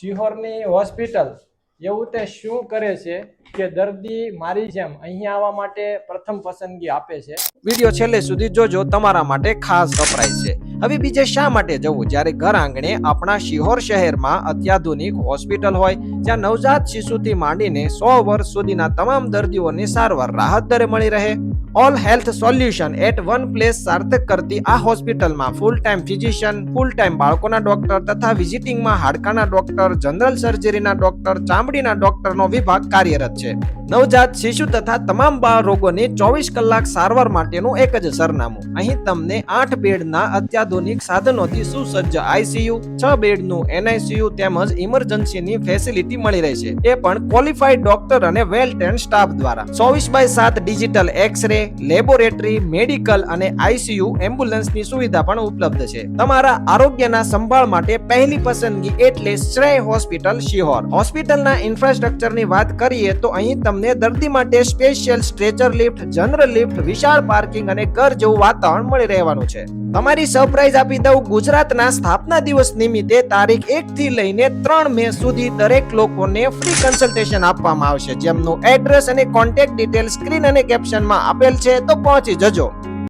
શિહોરની hospital. એવું તે શું કરે છે કે દર્દી મારી જેમ અહીં આવવા માટે પ્રથમ પસંદગી આપે છે? વીડિયો છેલ્લે સુધી જોજો, તમારા માટે ખાસ સરપ્રાઈઝ છે. હવે બીજે શા માટે જવું? જ્યારે ઘર આંગણે આપણા શિહોર શહેરમાં અત્યાધુનિક હોસ્પિટલ હોય, જ્યાં નવજાત શિશુથી માંડીને સો વર્ષ સુધીના તમામ દર્દીઓને સારવાર રાહત દરે મળી રહે. All health solution at one place Sarthak કરતી આ હોસ્પિટલમાં full time physician full time બાળકોના ડોક્ટર તથા વિઝિટિંગમાં હાડકાના ડોક્ટર જનરલ સર્જરીના ડોક્ટર ચામડીના ડોક્ટરનો વિભાગ કાર્યરત છે. નવજાત શિશુ તથા તમામ બાળ રોગોની ચોવીસ કલાક સારવાર માટેનું એક જ સરનામું. અહીં તમને આઠ બેડના અત્યાધુનિક સાધનોથી સુસજ્જ આઈસીયુ છ બેડનું એનઆઈસીયુ તેમજ ઇમરજન્સીની ફેસિલિટી મળી રહેશે. એ પણ ક્વોલિફાઈડ ડોક્ટર અને વેલ ટ્રેન્ડ સ્ટાફ દ્વારા. ચોવીસ બાય સાત ડિજિટલ એક્સરે લેબોરેટરી, મેડિકલ અને આઈસીયુ એમ્બ્યુલન્સની સુવિધા પણ ઉપલબ્ધ છે. તમારા આરોગ્યના સંભાળ માટે પહેલી પસંદગી એટલે શ્રેય હોસ્પિટલ શિહોર. હોસ્પિટલના ઇન્ફ્રાસ્ટ્રક્ચરની વાત કરીએ તો અહીં તમને દર્દી માટે special stretcher lift, general lift, વિશાળ પાર્કિંગ અને ઘર જેવું વાતાવરણ મળી રહેવાનું છે. તમારી સરપ્રાઈઝ આપી દઉં ગુજરાતના સ્થાપના દિવસ નિમિત્તે તારીખ એક થી લઈને ત્રણ મે સુધી દરેક લોકોને ફ્રી કન્સલ્ટેશન આપવામાં આવશે. જેમનું એડ્રેસ અને કોન્ટેક્ટ ડિટેલ સ્ક્રીન અને કેપ્શનમાં આપેલ છે તો પહોંચી જજો.